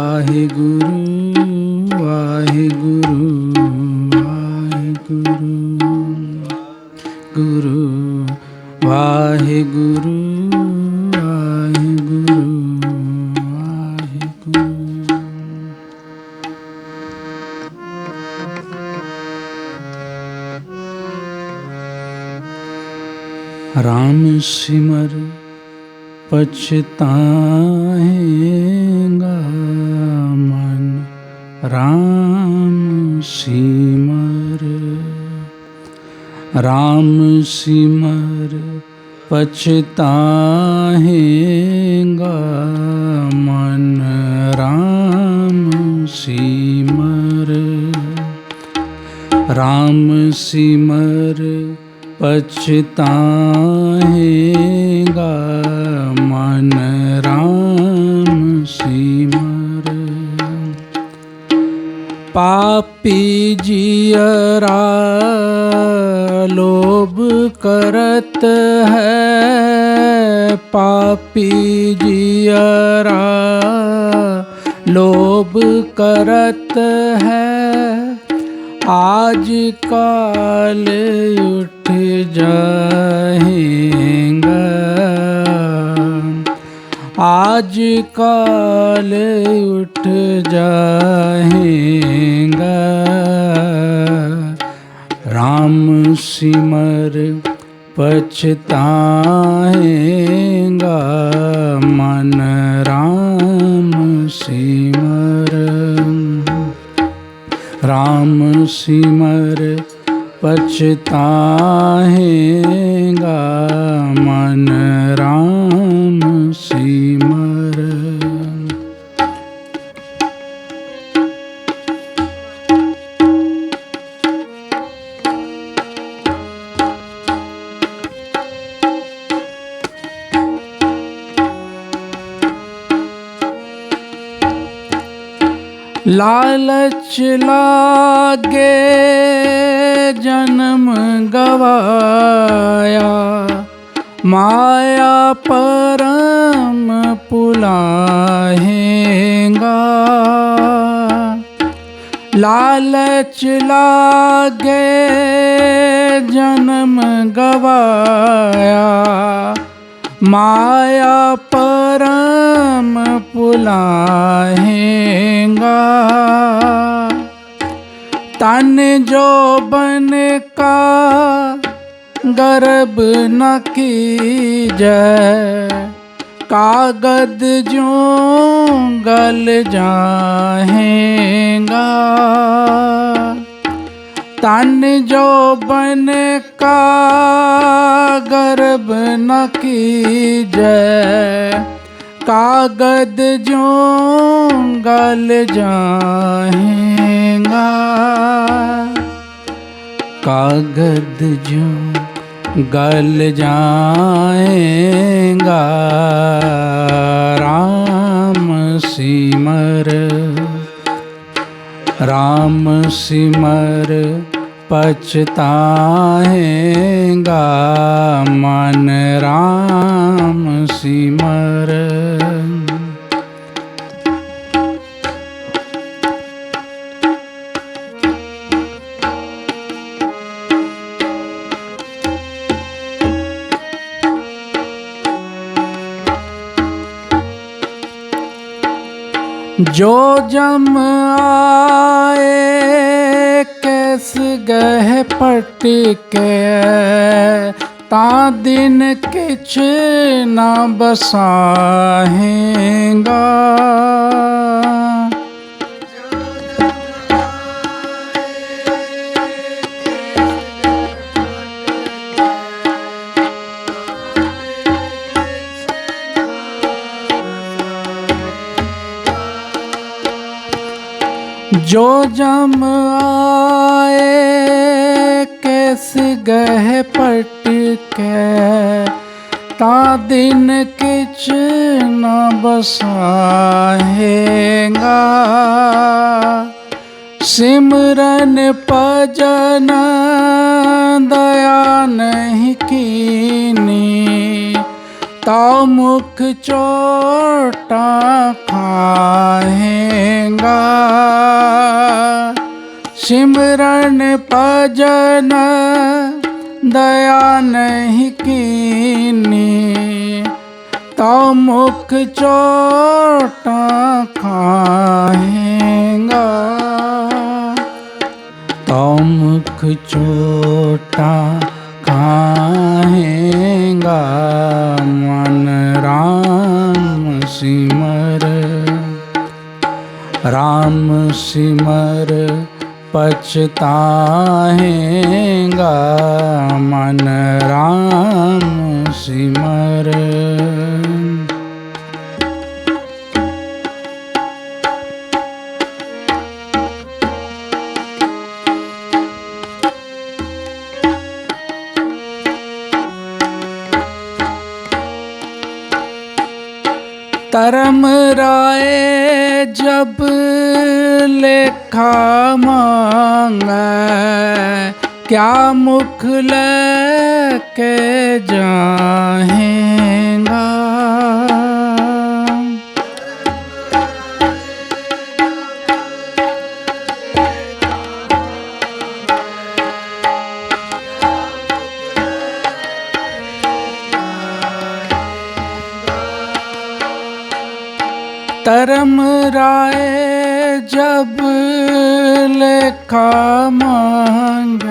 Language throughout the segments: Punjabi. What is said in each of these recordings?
ਵਾਹਿਗੁਰੂ ਵਾਹਿਗੁਰੂ ਵਾਹਿਗੁਰੂ ਗੁਰੂ ਵਾਹਿਗੁਰੂ ਵਾਹਿਗੁਰੂ ਵਾਹਿਗੁਰੂ। ਰਾਮ ਸਿਮਰ पछताएगा मन राम सिमर। राम सिमर पछताएगा मन राम सिमर। राम सिमर पछताएगा पापी जियरा लोभ करत है। पापी जियरा लोभ करत है। आज काल उठ जाएगा आज काल उठ जा पछताएगा मन राम सिमर। राम सिमर पछताएगा मन राम ਲਾਲਚ ਲਾਗੇ ਜਨਮ ਗਵਾਇਆ। ਮਾਇਆ ਪਰਮ ਪੁਲਾਹੇਗਾ। ਲਾਲਚ ਲਾਗੇ ਜਨਮ ਗਵਾਇਆ। ਮਾਇਆ ਪਰਮ ਪੁਲਾਹੇ ਤਨ ਜੋ ਬਨ ਕਾ, ਗਰਬ ਨ ਕੀਜੈ। ਕਾਗਦ ਜੋ ਗਲ ਜਾਹੇਗਾ। ਤਨ ਜੋ ਬਨ ਕਾ, ਗਰਬ ਨ ਕੀਜੈ। ਕਾਗਦ ਜੋ ਗਲ ਜਾਹੇ ਸ਼ਿੰਗਾਰ ਕਾਗਦ ਜੋ ਗਲ ਜਾਏਗਾ। RAM ਸਿਮਰ RAM ਸਿਮਰ ਪਛਤਾਏਗਾ। ਮਨ RAM ਸਿਮਰ ਜੋ ਜਮ ਆਏ ਕਿਸ ਗਹਿ ਪਟਿ ਕੇ ਤਾਂ ਦਿਨ ਕਿਛ ਨਾ ਬਸਾਹੇਗਾ। ਜੋ ਜਮ ਆਏ, ਕਿਸ ਗਹਿ ਪਟ ਕੇ? ਤਾ ਦਿਨ ਕਿਛ ਨਾ ਬਸਾਹੇਗਾ ਸਿਮਰਨ ਭਜਨ ਦਇਆ ਨਹੀਂ ਕੀਨੀ। ਤਾ ਮੁਖ ਚੋਟਾ ਖਾਹੇਗਾ ਸਿਮਰਨ ਭਜਨ ਦਇਆ ਨਹੀਂ ਕੀਨੀ। ਤਉ ਮੁਖ ਚੋਟਾਂ ਖਾਏਗਾ। ਤਉ ਮੁਖ ਚੋਟਾਂ ਖਾਏਗਾ। ਮਨ ਰਾਮ ਸਿਮਰ ਰਾਮ ਸਿਮਰ ਪਛਤਾਹੇਗਾ ਮਨ RAM ਸਿਮਰ ਧਰਮ ਰਾਏ ਜਬ ਲੇ ਲਖਾ ਮੰਗੈ ਕਿਆ ਮੁਖ ਲੈ ਕੇ ਜਾਹੇਗਾ? जाएगा धर्म राय जब लेखा मांगे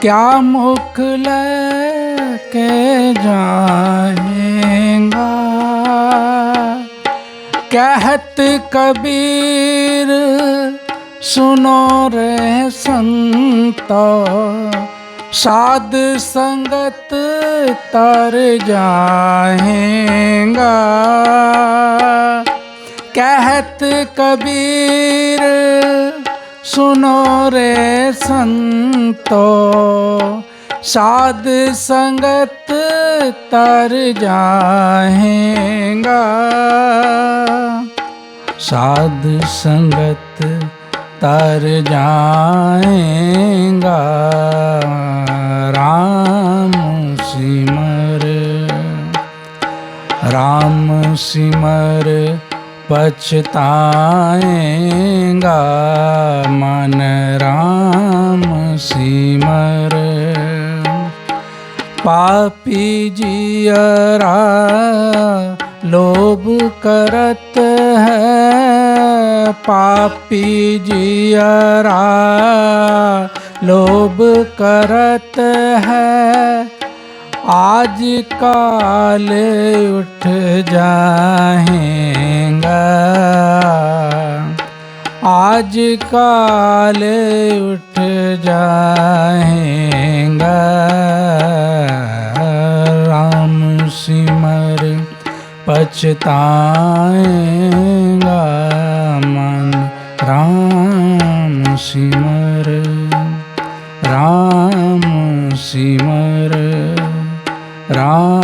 क्या मुख लेके जाएगा कहत कबीर सुनो रे संतो साध संगत तर जाएगा कहत कबीर सुनो रे संतो साध संगत तर जाएगा साध संगत तर जाएगा राम सिमर राम सिमर ਪਛਤਾਏਗਾ ਮਨ RAM ਸਿਮਰ ਪਾਪੀ ਜੀਰਾ ਲੋਭ ਕਰਤ ਹੈ ਪਾਪੀ ਜੀਰਾ ਲੋਭ ਕਰਤ ਹੈ आज काल उठ जाएगा आज काल उठ जाएगा राम सिमर पछताएगा मन राम सिमर राम सिमर Brawo.